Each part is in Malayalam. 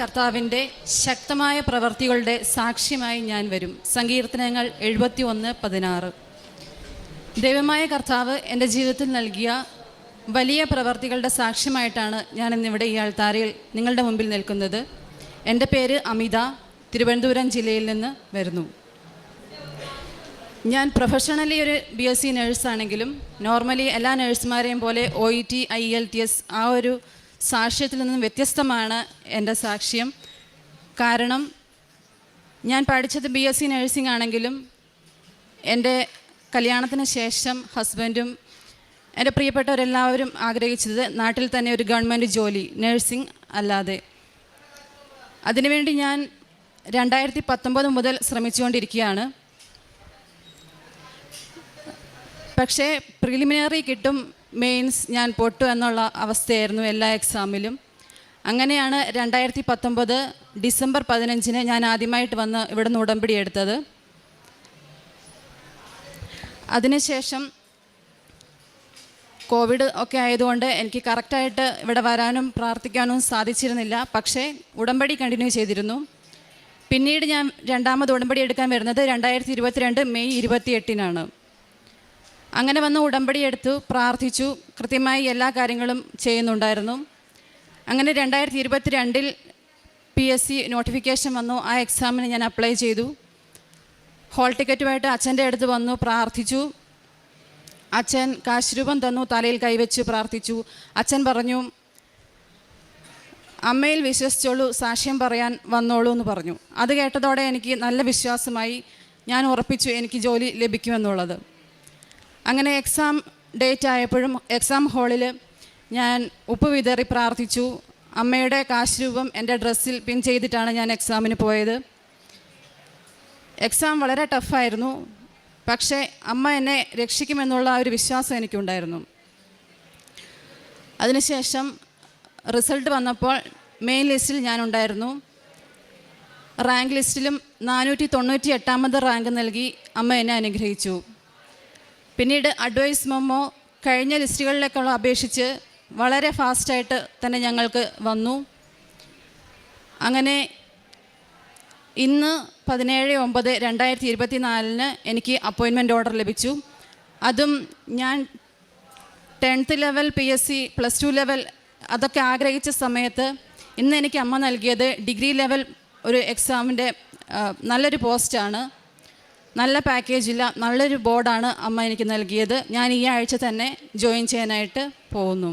കർത്താവിന്റെ ശക്തമായ പ്രവൃത്തികളുടെ സാക്ഷ്യമായി ഞാൻ വരും. സങ്കീർത്തനങ്ങൾ എഴുപത്തി ഒന്ന് പതിനാറ്. ദൈവമായ കർത്താവ് എന്റെ ജീവിതത്തിൽ നൽകിയ വലിയ പ്രവർത്തികളുടെ സാക്ഷ്യമായിട്ടാണ് ഞാൻ ഇന്നിവിടെ ഈ ആൾത്താരയിൽ നിങ്ങളുടെ മുമ്പിൽ നിൽക്കുന്നത്. എന്റെ പേര് അമിത തിരുവനന്തപുരം ജില്ലയിൽ നിന്ന് വരുന്നു. ഞാൻ പ്രൊഫഷണലി ഒരു ബി എസ് സി നേഴ്സാണെങ്കിലും നോർമലി എല്ലാ നേഴ്സുമാരെയും പോലെ O E T I L T S ആ ഒരു സാക്ഷ്യത്തിൽ നിന്നും വ്യത്യസ്തമാണ് എന്റെ സാക്ഷ്യം. കാരണം ഞാൻ പഠിച്ചത് ബി എസ് സി നഴ്സിംഗ് ആണെങ്കിലും എന്റെ കല്യാണത്തിന് ശേഷം ഹസ്ബൻഡും എന്റെ പ്രിയപ്പെട്ടവരെല്ലാവരും ആഗ്രഹിച്ചത് നാട്ടിൽ തന്നെ ഒരു ഗവൺമെന്റ് ജോലി നഴ്സിംഗ് അല്ലാതെ. അതിനുവേണ്ടി ഞാൻ രണ്ടായിരത്തി പത്തൊമ്പത് മുതൽ ശ്രമിച്ചുകൊണ്ടിരിക്കുകയാണ്. പക്ഷേ പ്രിലിമിനറി കിട്ടും മെയിൻസ് ഞാൻ പൊട്ടു എന്നുള്ള അവസ്ഥയായിരുന്നു എല്ലാ എക്സാമിലും അങ്ങനെയാണ് രണ്ടായിരത്തി പത്തൊമ്പത് ഡിസംബർ പതിനഞ്ചിന് ഞാൻ ആദ്യമായിട്ട് വന്ന് ഇവിടെ നിന്ന് ഉടമ്പടി എടുത്തത്. അതിനുശേഷം കോവിഡ് ഒക്കെ ആയതുകൊണ്ട് എനിക്ക് കറക്റ്റായിട്ട് ഇവിടെ വരാനും പ്രാർത്ഥിക്കാനും സാധിച്ചിരുന്നില്ല. പക്ഷേ ഉടമ്പടി കണ്ടിന്യൂ ചെയ്തിരുന്നു. പിന്നീട് ഞാൻ രണ്ടാമത് ഉടമ്പടി എടുക്കാൻ വരുന്നത് രണ്ടായിരത്തി ഇരുപത്തിരണ്ട് മെയ് ഇരുപത്തി എട്ടിനാണ് അങ്ങനെ വന്ന് ഉടമ്പടി എടുത്തു പ്രാർത്ഥിച്ചു കൃത്യമായി എല്ലാ കാര്യങ്ങളും ചെയ്യുന്നുണ്ടായിരുന്നു. അങ്ങനെ രണ്ടായിരത്തി ഇരുപത്തി രണ്ടിൽ പി എസ് സി നോട്ടിഫിക്കേഷൻ വന്നു. ആ എക്സാമിന് ഞാൻ അപ്ലൈ ചെയ്തു. ഹോൾ ടിക്കറ്റുമായിട്ട് അച്ഛന്റെ അടുത്ത് വന്നു പ്രാർത്ഥിച്ചു. അച്ഛൻ കാശ്രൂപം തന്നു തലയിൽ കൈവച്ച് പ്രാർത്ഥിച്ചു. അച്ഛൻ പറഞ്ഞു അമ്മയിൽ വിശ്വസിച്ചോളൂ സാക്ഷ്യം പറയാൻ വന്നോളൂ എന്ന് പറഞ്ഞു. അത് കേട്ടതോടെ എനിക്ക് നല്ല വിശ്വാസമായി ഞാൻ ഉറപ്പിച്ചു എനിക്ക് ജോലി ലഭിക്കുമെന്നുള്ളത്. അങ്ങനെ എക്സാം ഡേറ്റ് ആയപ്പോഴും എക്സാം ഹാളിൽ ഞാൻ ഉപ്പ് വിതറി പ്രാർത്ഥിച്ചു. അമ്മയുടെ കാശ് രൂപം എന്റെ ഡ്രസ്സിൽ പിൻ ചെയ്തിട്ടാണ് ഞാൻ എക്സാമിന് പോയത്. എക്സാം വളരെ ടഫായിരുന്നു പക്ഷേ അമ്മ എന്നെ രക്ഷിക്കുമെന്നുള്ള ആ ഒരു വിശ്വാസം എനിക്കുണ്ടായിരുന്നു. അതിനുശേഷം റിസൾട്ട് വന്നപ്പോൾ മെയിൻ ലിസ്റ്റിൽ ഞാനുണ്ടായിരുന്നു റാങ്ക് ലിസ്റ്റിലും നാനൂറ്റി തൊണ്ണൂറ്റി എട്ടാമത് റാങ്ക് നൽകി അമ്മ എന്നെ അനുഗ്രഹിച്ചു. പിന്നീട് അഡ്വൈസ് മെമ്മോ കഴിഞ്ഞ ലിസ്റ്റുകളിലേക്കുള്ള അപേക്ഷിച്ച് വളരെ ഫാസ്റ്റായിട്ട് തന്നെ ഞങ്ങൾക്ക് വന്നു. അങ്ങനെ ഇന്ന് പതിനേഴ് ഒമ്പത് രണ്ടായിരത്തി ഇരുപത്തി നാലിന് എനിക്ക് അപ്പോയിൻമെന്റ് ഓർഡർ ലഭിച്ചു. അതും ഞാൻ tenth level P S C plus two level അതൊക്കെ ആഗ്രഹിച്ച സമയത്ത് ഇന്ന് എനിക്ക് അമ്മ നൽകിയത് ഡിഗ്രി ലെവൽ ഒരു എക്സാമിന്റെ നല്ലൊരു പോസ്റ്റാണ് നല്ല പാക്കേജില്ല നല്ലൊരു ബോർഡാണ് അമ്മ എനിക്ക് നൽകിയത്. ഞാൻ ഈ ആഴ്ച തന്നെ ജോയിൻ ചെയ്യാനായിട്ട് പോകുന്നു.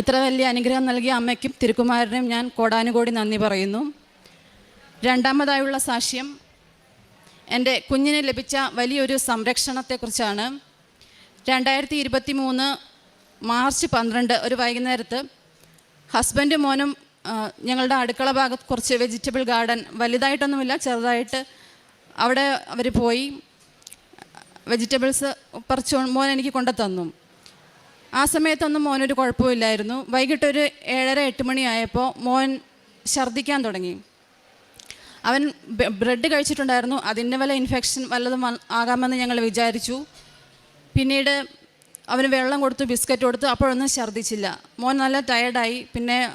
ഇത്ര വലിയ അനുഗ്രഹം നൽകിയ അമ്മയ്ക്കും തിരുക്കുമാരനും ഞാൻ കോടാനുകോടി നന്ദി പറയുന്നു. രണ്ടാമതായുള്ള സാക്ഷ്യം എന്റെ കുഞ്ഞിന് ലഭിച്ച വലിയൊരു സംരക്ഷണത്തെക്കുറിച്ചാണ്. രണ്ടായിരത്തി ഇരുപത്തി മൂന്ന് മാർച്ച് പന്ത്രണ്ട് ഒരു വൈകുന്നേരത്ത് ഹസ്ബൻഡും മോനും ഞങ്ങളുടെ അടുക്കള ഭാഗത്ത് കുറച്ച് വെജിറ്റബിൾ ഗാർഡൻ വലുതായിട്ടൊന്നുമില്ല ചെറുതായിട്ട് അവിടെ അവർ പോയി. വെജിറ്റബിൾസ് പറിച്ച് മോൻ എനിക്ക് കൊണ്ടു തന്നു. ആ സമയത്തൊന്നും മോനൊരു കുഴപ്പമില്ലായിരുന്നു. വൈകിട്ടൊരു ഏഴര എട്ട് മണിയായപ്പോൾ മോൻ ഛർദ്ദിക്കാൻ തുടങ്ങി. അവൻ ബ്രെഡ് കഴിച്ചിട്ടുണ്ടായിരുന്നു. അതിന്റെ വല്ല ഇൻഫെക്ഷൻ വല്ലതും ആകാമെന്ന് ഞങ്ങൾ വിചാരിച്ചു. പിന്നീട് അവന് വെള്ളം കൊടുത്തു ബിസ്ക്കറ്റ് കൊടുത്തു. അപ്പോഴൊന്നും ഛർദ്ദിച്ചില്ല. മോൻ നല്ല ടയർഡായി പിന്നെ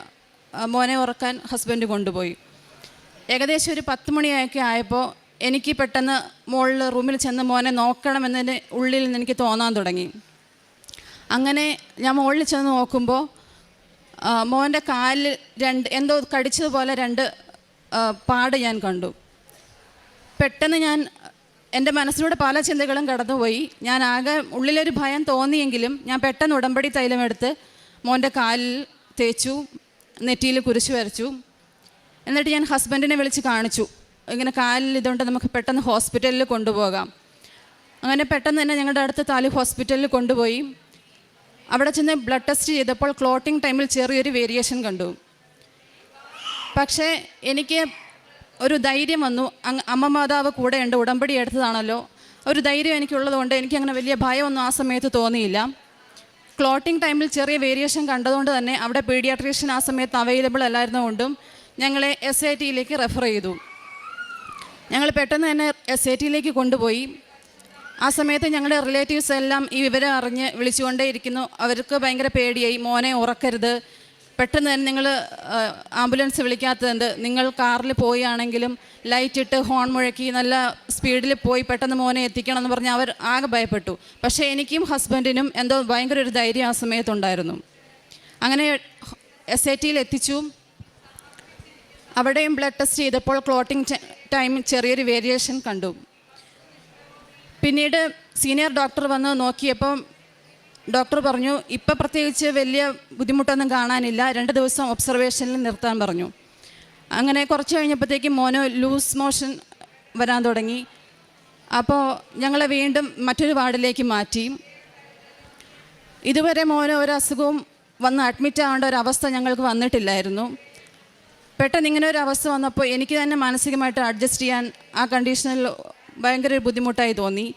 മോനെ ഉറക്കാൻ ഹസ്ബൻഡ് കൊണ്ടുപോയി. ഏകദേശം ഒരു പത്ത് മണിയൊക്കെ ആയപ്പോൾ എനിക്ക് പെട്ടെന്ന് മുകളിൽ റൂമിൽ ചെന്ന് മോനെ നോക്കണമെന്നതിന് ഉള്ളിൽ നിന്ന് എനിക്ക് തോന്നാൻ തുടങ്ങി. അങ്ങനെ ഞാൻ മുകളിൽ ചെന്ന് നോക്കുമ്പോൾ മോന്റെ കാലിൽ രണ്ട് എന്തോ കടിച്ചതുപോലെ രണ്ട് പാട് ഞാൻ കണ്ടു. പെട്ടെന്ന് ഞാൻ എന്റെ മനസ്സിലൂടെ പല ചിന്തകളും കടന്നുപോയി. ഞാൻ ആകെ ഉള്ളിലൊരു ഭയം തോന്നിയെങ്കിലും ഞാൻ പെട്ടെന്ന് ഉടമ്പടി തൈലം തൈലമെടുത്ത് മോന്റെ കാലിൽ തേച്ചു നെറ്റിയിൽ കുരിശു വരച്ചു. എന്നിട്ട് ഞാൻ ഹസ്ബൻഡിനെ വിളിച്ച് കാണിച്ചു. ഇങ്ങനെ കാലിൽ ഇതുകൊണ്ട് നമുക്ക് പെട്ടെന്ന് ഹോസ്പിറ്റലിൽ കൊണ്ടുപോകാം. അങ്ങനെ പെട്ടെന്ന് തന്നെ ഞങ്ങളുടെ അടുത്ത താലൂക്ക് ഹോസ്പിറ്റലിൽ കൊണ്ടുപോയി. അവിടെ ചെന്ന് ബ്ലഡ് ടെസ്റ്റ് ചെയ്തപ്പോൾ ക്ലോട്ടിംഗ് ടൈമിൽ ചെറിയൊരു വേരിയേഷൻ കണ്ടു. പക്ഷേ എനിക്ക് ഒരു ധൈര്യം വന്നു. അമ്മ മാതാവ് കൂടെയുണ്ട് ഉടമ്പടി എടുത്തതാണല്ലോ. ഒരു ധൈര്യം എനിക്കുള്ളതുകൊണ്ട് എനിക്ക് അങ്ങനെ വലിയ ഭയമൊന്നും ആ സമയത്ത് തോന്നിയില്ല. ക്ലോട്ടിംഗ് ടൈമിൽ ചെറിയ വേരിയേഷൻ കണ്ടതുകൊണ്ട് തന്നെ അവിടെ പീഡിയാട്രീഷ്യൻ ആ സമയത്ത് അവൈലബിൾ അല്ലായിരുന്നുകൊണ്ടും ഞങ്ങളെ എസ് ഐ ടിയിലേക്ക് റെഫർ ചെയ്തു. ഞങ്ങൾ പെട്ടെന്ന് തന്നെ എസ് ഐ ടിയിലേക്ക് കൊണ്ടുപോയി. ആ സമയത്ത് ഞങ്ങളുടെ റിലേറ്റീവ്സ് എല്ലാം ഈ വിവരം അറിഞ്ഞ് വിളിച്ചുകൊണ്ടേയിരിക്കുന്നു. അവർക്ക് ഭയങ്കര പേടിയായി. മോനെ ഉറക്കരുത്. പെട്ടെന്ന് തന്നെ നിങ്ങൾ ആംബുലൻസ് വിളിക്കാത്തതുണ്ട്. നിങ്ങൾ കാറിൽ പോയാണെങ്കിലും ലൈറ്റ് ഇട്ട് ഹോൺ മുഴക്കി നല്ല സ്പീഡിൽ പോയി പെട്ടെന്ന് മോനെ എത്തിക്കണം എന്ന് പറഞ്ഞ് അവർ ആകെ ഭയപ്പെട്ടു. പക്ഷേ എനിക്കും ഹസ്ബൻഡിനും എന്തോ ഭയങ്കര ഒരു ധൈര്യം ആ സമയത്തുണ്ടായിരുന്നു അങ്ങനെ എസ് ഐ ടിയിൽ എത്തിച്ചു. അവിടെയും ബ്ലഡ് ടെസ്റ്റ് ചെയ്തപ്പോൾ ക്ലോട്ടിംഗ് ടൈം ചെറിയൊരു വേരിയേഷൻ കണ്ടു. പിന്നീട് സീനിയർ ഡോക്ടർ വന്ന് നോക്കിയപ്പം ഡോക്ടർ പറഞ്ഞു ഇപ്പം പ്രത്യേകിച്ച് വലിയ ബുദ്ധിമുട്ടൊന്നും കാണാനില്ല രണ്ട് ദിവസം ഒബ്സർവേഷനിൽ നിർത്താൻ പറഞ്ഞു. അങ്ങനെ കുറച്ച് കഴിഞ്ഞപ്പോഴത്തേക്കും മോനോ ലൂസ് മോഷൻ വരാൻ തുടങ്ങി. അപ്പോൾ ഞങ്ങളെ വീണ്ടും മറ്റൊരു വാർഡിലേക്ക് മാറ്റി. ഇതുവരെ മോനോ ഒരു അസുഖവും വന്ന് അഡ്മിറ്റ് ആവേണ്ട ഒരു അവസ്ഥ ഞങ്ങൾക്ക് വന്നിട്ടില്ലായിരുന്നു. പെട്ടെന്ന് ഇങ്ങനെ ഒരു അവസ്ഥ വന്നപ്പോൾ എനിക്ക് തന്നെ മാനസികമായിട്ട് അഡ്ജസ്റ്റ് ചെയ്യാൻ ആ കണ്ടീഷനിൽ ഭയങ്കര ബുദ്ധിമുട്ടായി തോന്നി.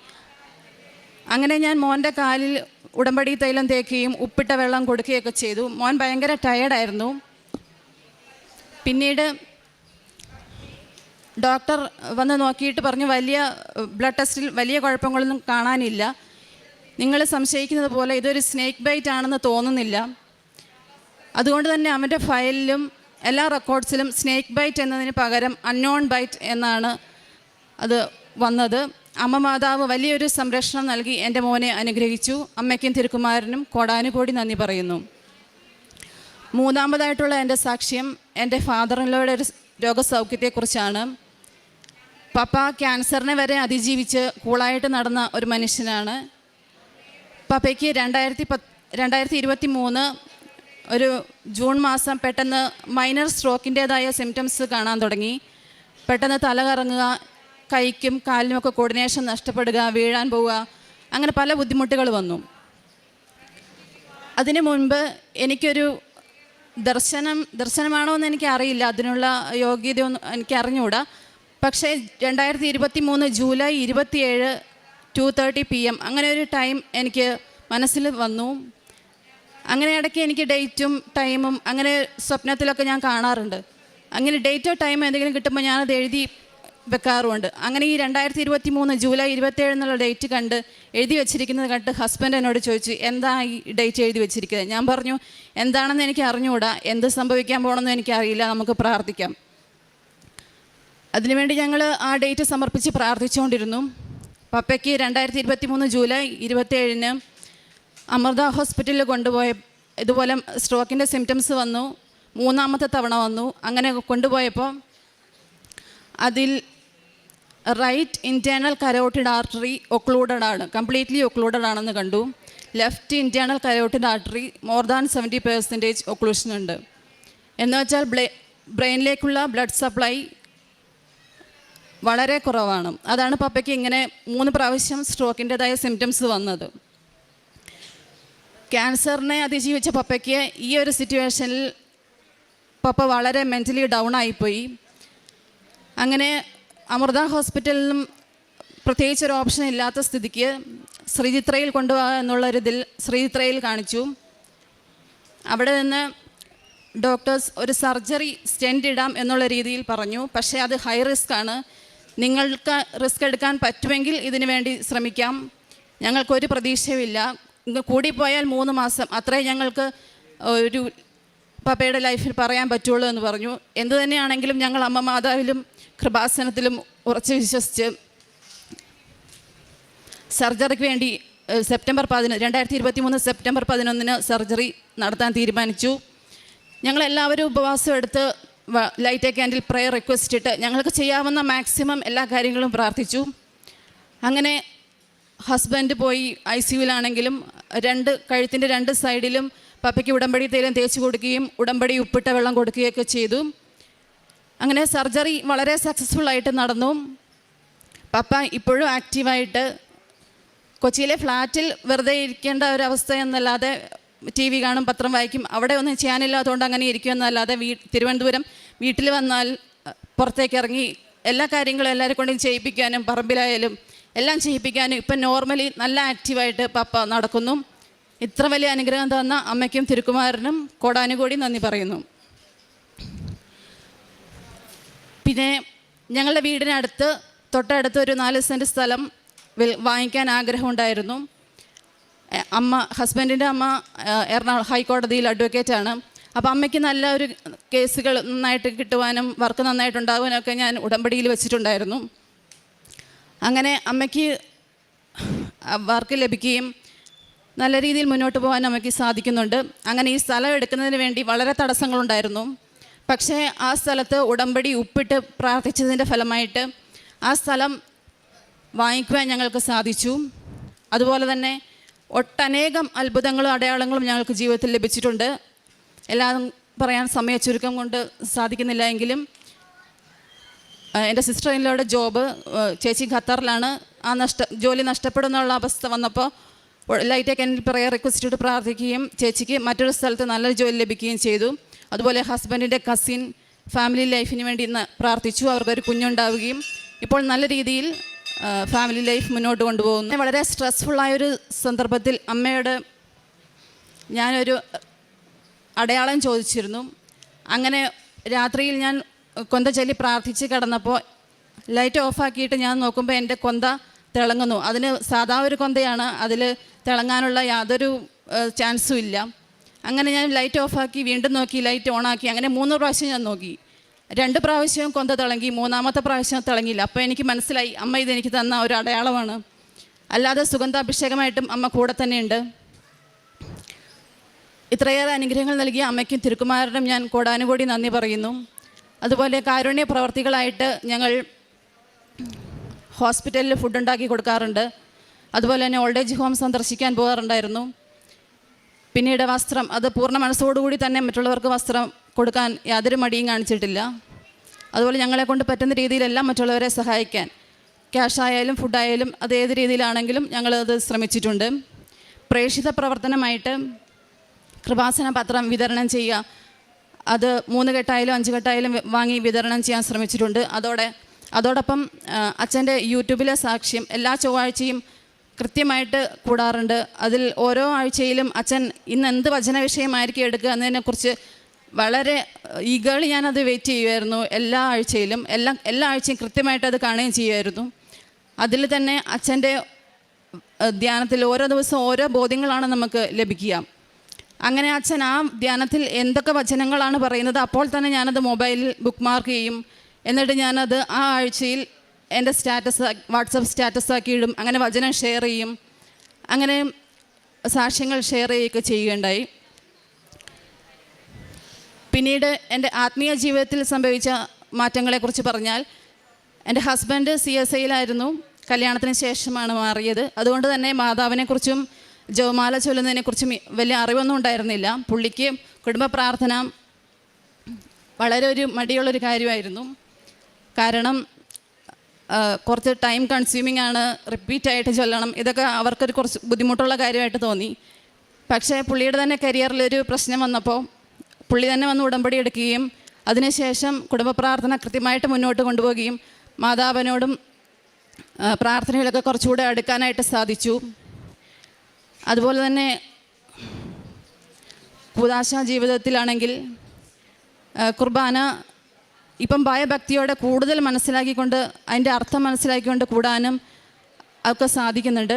അങ്ങനെ ഞാൻ മോന്റെ കാലിൽ ഉടമ്പടി തൈലം തേക്കുകയും ഉപ്പിട്ട വെള്ളം കൊടുക്കുകയൊക്കെ ചെയ്തു. മോൻ ഭയങ്കര ടയേർഡായിരുന്നു പിന്നീട് ഡോക്ടർ വന്ന് നോക്കിയിട്ട് പറഞ്ഞു വലിയ ബ്ലഡ് ടെസ്റ്റിൽ വലിയ കുഴപ്പങ്ങളൊന്നും കാണാനില്ല. നിങ്ങൾ സംശയിക്കുന്നത് പോലെ ഇതൊരു സ്നേക്ക് ബൈറ്റ് ആണെന്ന് തോന്നുന്നില്ല. അതുകൊണ്ട് തന്നെ അവന്റെ ഫയലിലും എല്ലാ റെക്കോർഡ്സിലും സ്നേക്ക് ബൈറ്റ് എന്നതിന് പകരം അൺനോൺ ബൈറ്റ് എന്നാണ് അത് വന്നത്. അമ്മ മാതാവ് വലിയൊരു സംരക്ഷണം നൽകി എന്റെ മോനെ അനുഗ്രഹിച്ചു. അമ്മയ്ക്കും തിരുക്കുമാരനും കോടാനുകോടി നന്ദി പറയുന്നു. മൂന്നാമതായിട്ടുള്ള എന്റെ സാക്ഷ്യം എന്റെ ഫാദറിലോയുടെ ഒരു രോഗസൗഖ്യത്തെക്കുറിച്ചാണ്. പപ്പ ക്യാൻസറിനെ വരെ അതിജീവിച്ച് കൂളായിട്ട് നടന്ന ഒരു മനുഷ്യനാണ്. പപ്പയ്ക്ക് രണ്ടായിരത്തി പത്ത് രണ്ടായിരത്തി ഇരുപത്തി മൂന്ന് ഒരു ജൂൺ മാസം പെട്ടെന്ന് മൈനർ സ്ട്രോക്കിന്റേതായ സിംറ്റംസ് കാണാൻ തുടങ്ങി. പെട്ടെന്ന് തല കറങ്ങുക കൈക്കും കാലിനുമൊക്കെ കോർഡിനേഷൻ നഷ്ടപ്പെടുക വീഴാൻ പോവുക അങ്ങനെ പല ബുദ്ധിമുട്ടുകൾ വന്നു. അതിനു മുൻപ് എനിക്കൊരു ദർശനം ദർശനമാണോ എന്ന് എനിക്ക് അറിയില്ല. അതിനുള്ള യോഗ്യതയൊന്നും എനിക്ക് അറിഞ്ഞുകൂടാ. പക്ഷേ രണ്ടായിരത്തി ഇരുപത്തി മൂന്ന് ജൂലൈ ഇരുപത്തിയേഴ് ടു തേർട്ടി പി എം അങ്ങനെ ഒരു ടൈം എനിക്ക് മനസ്സിൽ വന്നു. അങ്ങനെ ഇടയ്ക്ക് എനിക്ക് ഡേറ്റും ടൈമും അങ്ങനെ സ്വപ്നത്തിലൊക്കെ ഞാൻ കാണാറുണ്ട്. അങ്ങനെ ഡേറ്റോ ടൈമോ എന്തെങ്കിലും കിട്ടുമ്പോൾ ഞാനത് എഴുതി വെക്കാറുമുണ്ട്. അങ്ങനെ ഈ രണ്ടായിരത്തി ഇരുപത്തി മൂന്ന് ജൂലൈ ഇരുപത്തേഴ് എന്നുള്ള ഡേറ്റ് കണ്ട് എഴുതി വെച്ചിരിക്കുന്നത് കണ്ട് ഹസ്ബൻഡ് എന്നോട് ചോദിച്ചു എന്താ ഈ ഡേറ്റ് എഴുതി വെച്ചിരിക്കുന്നത്? ഞാൻ പറഞ്ഞു എന്താണെന്ന് എനിക്ക് അറിഞ്ഞുകൂടാ എന്ത് സംഭവിക്കാൻ പോകണമെന്ന് എനിക്കറിയില്ല. നമുക്ക് പ്രാർത്ഥിക്കാം. അതിനുവേണ്ടി ഞങ്ങൾ ആ ഡേറ്റ് സമർപ്പിച്ച് പ്രാർത്ഥിച്ചുകൊണ്ടിരുന്നു. പപ്പയ്ക്ക് രണ്ടായിരത്തി ഇരുപത്തി മൂന്ന് ജൂലൈ ഇരുപത്തേഴിന് അമൃത ഹോസ്പിറ്റലിൽ കൊണ്ടുപോയ ഇതുപോലെ സ്ട്രോക്കിന്റെ സിംറ്റംസ് വന്നു. മൂന്നാമത്തെ തവണ വന്നു. അങ്ങനെ കൊണ്ടുപോയപ്പോൾ അതിൽ right internal carotid artery occluded ആണ്. കംപ്ലീറ്റ്ലി ഒക്ലൂഡഡ് ആണെന്ന് കണ്ടു. Left internal carotid artery more than seventy percentage occlusion ഉണ്ട്. എന്ന് വെച്ചാൽ ബ്ലെ ബ്രെയിനിലേക്കുള്ള ബ്ലഡ് സപ്ലൈ വളരെ കുറവാണ്. അതാണ് പപ്പയ്ക്ക് ഇങ്ങനെ മൂന്ന് പ്രാവശ്യം സ്ട്രോക്കിന്റെതായ സിംറ്റംസ് വന്നത്. ക്യാൻസറിനെ അതിജീവിച്ച പപ്പയ്ക്ക് ഈ ഒരു സിറ്റുവേഷനിൽ പപ്പ വളരെ മെന്റലി ഡൗൺ ആയിപ്പോയി. അങ്ങനെ അമൃത ഹോസ്പിറ്റലിലും പ്രത്യേകിച്ച് ഒരു ഓപ്ഷൻ ഇല്ലാത്ത സ്ഥിതിക്ക് ശ്രീചിത്രയിൽ കൊണ്ടുപോകുക എന്നുള്ളൊരിതിൽ ശ്രീചിത്രയിൽ കാണിച്ചു. അവിടെ നിന്ന് ഡോക്ടേഴ്സ് ഒരു സർജറി സ്റ്റെൻഡ് ഇടാം എന്നുള്ള രീതിയിൽ പറഞ്ഞു. പക്ഷേ അത് ഹൈ റിസ്ക് ആണ്. നിങ്ങൾക്ക് റിസ്ക് എടുക്കാൻ പറ്റുമെങ്കിൽ ഇതിനു വേണ്ടി ശ്രമിക്കാം. ഞങ്ങൾക്കൊരു പ്രതീക്ഷയുമില്ല. കൂടിപ്പോയാൽ മൂന്ന് മാസം. അത്രേ ഞങ്ങൾക്ക് ഒരു പപ്പയുടെ ലൈഫിൽ പറയാൻ പറ്റുള്ളൂ എന്ന് പറഞ്ഞു. എന്തു തന്നെയാണെങ്കിലും ഞങ്ങൾ അമ്മ മാതാവിലും കൃപാസനത്തിലും ഉറച്ചു വിശ്വസിച്ച് സർജറിക്ക് വേണ്ടി സെപ്റ്റംബർ പതിനൊന്ന് രണ്ടായിരത്തി ഇരുപത്തി മൂന്ന് സെപ്റ്റംബർ പതിനൊന്നിന് സർജറി നടത്താൻ തീരുമാനിച്ചു. ഞങ്ങളെല്ലാവരും ഉപവാസം എടുത്ത് ലൈറ്റ് ക്യാൻഡിൽ പ്രയർ റിക്വസ്റ്റ് ഇട്ട് ഞങ്ങൾക്ക് ചെയ്യാവുന്ന മാക്സിമം എല്ലാ കാര്യങ്ങളും പ്രാർത്ഥിച്ചു. അങ്ങനെ ഹസ്ബൻഡ് പോയി ഐ സിയുലാണെങ്കിലും രണ്ട് കഴുത്തിന്റെ രണ്ട് സൈഡിലും പപ്പയ്ക്ക് ഉടമ്പടി തേലം തേച്ച് കൊടുക്കുകയും ഉടമ്പടി ഉപ്പിട്ട വെള്ളം കൊടുക്കുകയൊക്കെ ചെയ്തു. അങ്ങനെ സർജറി വളരെ സക്സസ്ഫുൾ ആയിട്ട് നടന്നു. പപ്പ ഇപ്പോഴും ആക്റ്റീവായിട്ട് കൊച്ചിയിലെ ഫ്ലാറ്റിൽ വെറുതെ ഇരിക്കേണ്ട ഒരവസ്ഥ എന്നല്ലാതെ ടി വി കാണും പത്രം വായിക്കും അവിടെ ഒന്നും ചെയ്യാനില്ലാത്തതുകൊണ്ട് അങ്ങനെ ഇരിക്കുമെന്നല്ലാതെ വീ തിരുവനന്തപുരം വീട്ടിൽ വന്നാൽ പുറത്തേക്ക് ഇറങ്ങി എല്ലാ കാര്യങ്ങളും എല്ലാവരെ കൊണ്ടും ചെയ്യിപ്പിക്കാനും പറമ്പിലായാലും എല്ലാം ചെയ്യിപ്പിക്കാനും ഇപ്പം നോർമലി നല്ല ആക്റ്റീവായിട്ട് പപ്പ നടക്കുന്നു. ഇത്ര വലിയ അനുഗ്രഹം തന്ന അമ്മയ്ക്കും തിരുക്കുമാരനും കോടാനുകോടി നന്ദി പറയുന്നു. പിന്നെ ഞങ്ങളുടെ വീടിനടുത്ത് തൊട്ടടുത്ത് ഒരു നാല് സെന്റ് സ്ഥലം വാങ്ങിക്കാൻ ആഗ്രഹമുണ്ടായിരുന്നു അമ്മ ഹസ്ബൻഡിന്റെ അമ്മ എറണാകുളം ഹൈക്കോടതിയിൽ അഡ്വക്കേറ്റാണ് അപ്പോൾ അമ്മയ്ക്ക് നല്ല ഒരു കേസുകൾ നന്നായിട്ട് കിട്ടുവാനും വർക്ക് നന്നായിട്ടുണ്ടാകാനും ഒക്കെ ഞാൻ ഉടമ്പടിയിൽ വെച്ചിട്ടുണ്ടായിരുന്നു. അങ്ങനെ അമ്മയ്ക്ക് വർക്ക് ലഭിക്കുകയും നല്ല രീതിയിൽ മുന്നോട്ട് പോകാൻ അമ്മയ്ക്ക് സാധിക്കുന്നുണ്ട്. അങ്ങനെ ഈ സ്ഥലം എടുക്കുന്നതിന് വേണ്ടി വളരെ തടസ്സങ്ങളുണ്ടായിരുന്നു. പക്ഷേ ആ സ്ഥലത്ത് ഉടമ്പടി ഉപ്പിട്ട് പ്രാർത്ഥിച്ചതിന്റെ ഫലമായിട്ട് ആ സ്ഥലം വാങ്ങിക്കുവാൻ ഞങ്ങൾക്ക് സാധിച്ചു. അതുപോലെ തന്നെ ഒട്ടനേകം അത്ഭുതങ്ങളും അടയാളങ്ങളും ഞങ്ങൾക്ക് ജീവിതത്തിൽ ലഭിച്ചിട്ടുണ്ട്. എല്ലാം പറയാൻ സമയ ചുരുക്കം കൊണ്ട് സാധിക്കുന്നില്ല എങ്കിലും എന്റെ സിസ്റ്റർ ഇൻലോയുടെ ജോബ് ചേച്ചി ഖത്തറിലാണ്. ആ നഷ്ട ജോലി നഷ്ടപ്പെടുന്നുള്ള അവസ്ഥ വന്നപ്പോൾ ലൈറ്റേക്ക് എന്നിൽ പ്രയർ റിക്വസ്റ്റ് ചെയ്ത് പ്രാർത്ഥിക്കുകയും ചേച്ചിക്ക് മറ്റൊരു സ്ഥലത്ത് നല്ലൊരു ജോലി ലഭിക്കുകയും ചെയ്തു. അതുപോലെ ഹസ്ബൻഡിന്റെ കസിൻ ഫാമിലി ലൈഫിന് വേണ്ടി പ്രാർത്ഥിച്ചു. അവർക്കൊരു കുഞ്ഞുണ്ടാവുകയും ഇപ്പോൾ നല്ല രീതിയിൽ ഫാമിലി ലൈഫ് മുന്നോട്ട് കൊണ്ടുപോകുന്നു. വളരെ സ്ട്രെസ്ഫുള്ളായൊരു സന്ദർഭത്തിൽ അമ്മയുടെ ഞാനൊരു അടയാളം ചോദിച്ചിരുന്നു. അങ്ങനെ രാത്രിയിൽ ഞാൻ കൊന്ത ചൊല്ലി പ്രാർത്ഥിച്ച് കിടന്നപ്പോൾ ലൈറ്റ് ഓഫാക്കിയിട്ട് ഞാൻ നോക്കുമ്പോൾ എന്റെ കൊന്ത തിളങ്ങുന്നു. അതിന് സാധാ ഒരു കൊന്തയാണ്. അതിൽ തിളങ്ങാനുള്ള യാതൊരു ചാൻസും ഇല്ല. അങ്ങനെ ഞാൻ ലൈറ്റ് ഓഫാക്കി വീണ്ടും നോക്കി ലൈറ്റ് ഓണാക്കി അങ്ങനെ മൂന്ന് പ്രാവശ്യം ഞാൻ നോക്കി. രണ്ട് പ്രാവശ്യം കൊന്ത തിളങ്ങി മൂന്നാമത്തെ പ്രാവശ്യം തിളങ്ങിയില്ല. അപ്പോൾ എനിക്ക് മനസ്സിലായി അമ്മ ഇതെനിക്ക് തന്ന ഒരു അടയാളമാണ്. അല്ലാതെ സുഗന്ധാഭിഷേകമായിട്ടും അമ്മ കൂടെ തന്നെയുണ്ട് ഇത്രയേറെ അനുഗ്രഹങ്ങൾ നൽകിയ അമ്മയ്ക്കും തിരുക്കുമാരനും ഞാൻ കോടാനുകൂടി നന്ദി പറയുന്നു. അതുപോലെ കാരുണ്യ പ്രവർത്തികളായിട്ട് ഞങ്ങൾ ഹോസ്പിറ്റലിൽ ഫുഡ് ഉണ്ടാക്കി കൊടുക്കാറുണ്ട്. അതുപോലെ തന്നെ ഓൾഡ് ഏജ് ഹോം സന്ദർശിക്കാൻ പോകാറുണ്ടായിരുന്നു. പിന്നീട് വസ്ത്രം അത് പൂർണ മനസ്സോടുകൂടി തന്നെ മറ്റുള്ളവർക്ക് വസ്ത്രം കൊടുക്കാൻ യാതൊരു മടിയും കാണിച്ചിട്ടില്ല. അതുപോലെ ഞങ്ങളെ കൊണ്ട് പറ്റുന്ന രീതിയിലെല്ലാം മറ്റുള്ളവരെ സഹായിക്കാൻ. ക്യാഷ് ആയാലും ഫുഡായാലും അത് ഏത് രീതിയിലാണെങ്കിലും ഞങ്ങളത് ശ്രമിച്ചിട്ടുണ്ട്. പ്രേക്ഷിത പ്രവർത്തനമായിട്ട് കൃപാസന പത്രം വിതരണം ചെയ്യുക. അത് മൂന്ന് കെട്ടായാലും അഞ്ച് കെട്ടായാലും വാങ്ങി വിതരണം ചെയ്യാൻ ശ്രമിച്ചിട്ടുണ്ട്. അതോടെ അതോടൊപ്പം അച്ഛന്റെ യൂട്യൂബിലെ സാക്ഷ്യം എല്ലാ ചൊവ്വാഴ്ചയും കൃത്യമായിട്ട് കൂടാറുണ്ട്. അതിൽ ഓരോ ആഴ്ചയിലും അച്ഛൻ ഇന്ന് എന്ത് വചന വിഷയമായിരിക്കും എടുക്കുക എന്നതിനെക്കുറിച്ച് വളരെ ഈഗേളി ഞാനത് വെയിറ്റ് ചെയ്യുമായിരുന്നു എല്ലാ ആഴ്ചയിലും എല്ലാ എല്ലാ ആഴ്ചയും കൃത്യമായിട്ട് അത് കാണുകയും ചെയ്യുമായിരുന്നു അതിൽ തന്നെ അച്ഛന്റെ ധ്യാനത്തിൽ ഓരോ ദിവസവും ഓരോ ബോധ്യങ്ങളാണ് നമുക്ക് ലഭിക്കുക. അങ്ങനെ അച്ഛൻ ആ ധ്യാനത്തിൽ എന്തൊക്കെ വചനങ്ങളാണ് പറയുന്നത് അപ്പോൾ തന്നെ ഞാനത് മൊബൈലിൽ ബുക്ക് മാർക്ക് ചെയ്യും. എന്നിട്ട് ഞാനത് ആ ആഴ്ചയിൽ എന്റെ സ്റ്റാറ്റസ് വാട്സപ്പ് സ്റ്റാറ്റസ് ആക്കി ഇടും. അങ്ങനെ വചനം ഷെയർ ചെയ്യും. അങ്ങനെ സാക്ഷ്യങ്ങൾ ഷെയർ ചെയ്യുകയൊക്കെ ചെയ്യുകയുണ്ടായി. പിന്നീട് എന്റെ ആത്മീയ ജീവിതത്തിൽ സംഭവിച്ച മാറ്റങ്ങളെക്കുറിച്ച് പറഞ്ഞാൽ എന്റെ ഹസ്ബൻഡ് സി എസ് ഐയിലായിരുന്നു കല്യാണത്തിന് ശേഷമാണ് മാറിയത്. അതുകൊണ്ട് തന്നെ മാതാവിനെക്കുറിച്ചും ജവമാല ചൊല്ലുന്നതിനെക്കുറിച്ച് വലിയ അറിവൊന്നും ഉണ്ടായിരുന്നില്ല. പുള്ളിക്ക് കുടുംബ പ്രാർത്ഥന വളരെ ഒരു മടിയുള്ളൊരു കാര്യമായിരുന്നു. കാരണം കുറച്ച് ടൈം കൺസ്യൂമിംഗ് ആണ് റിപ്പീറ്റ് ആയിട്ട് ചൊല്ലണം. ഇതൊക്കെ അവർക്കൊരു കുറച്ച് ബുദ്ധിമുട്ടുള്ള കാര്യമായിട്ട് തോന്നി. പക്ഷേ പുള്ളിയുടെ തന്നെ കരിയറിലൊരു പ്രശ്നം വന്നപ്പോൾ പുള്ളി തന്നെ വന്ന് ഉടമ്പടി എടുക്കുകയും അതിനുശേഷം കുടുംബ പ്രാർത്ഥന കൃത്യമായിട്ട് മുന്നോട്ട് കൊണ്ടുപോവുകയും മാതാവിനോടും പ്രാർത്ഥനയിലൊക്കെ കുറച്ചുകൂടെ അടുക്കാനായിട്ട് സാധിച്ചു. അതുപോലെ തന്നെ കൂതാശ ജീവിതത്തിലാണെങ്കിൽ കുർബാന ഇപ്പം ഭയഭക്തിയോടെ കൂടുതൽ മനസ്സിലാക്കിക്കൊണ്ട് അതിന്റെ അർത്ഥം മനസ്സിലാക്കിക്കൊണ്ട് കൂടാനും ഒക്കെ സാധിക്കുന്നുണ്ട്.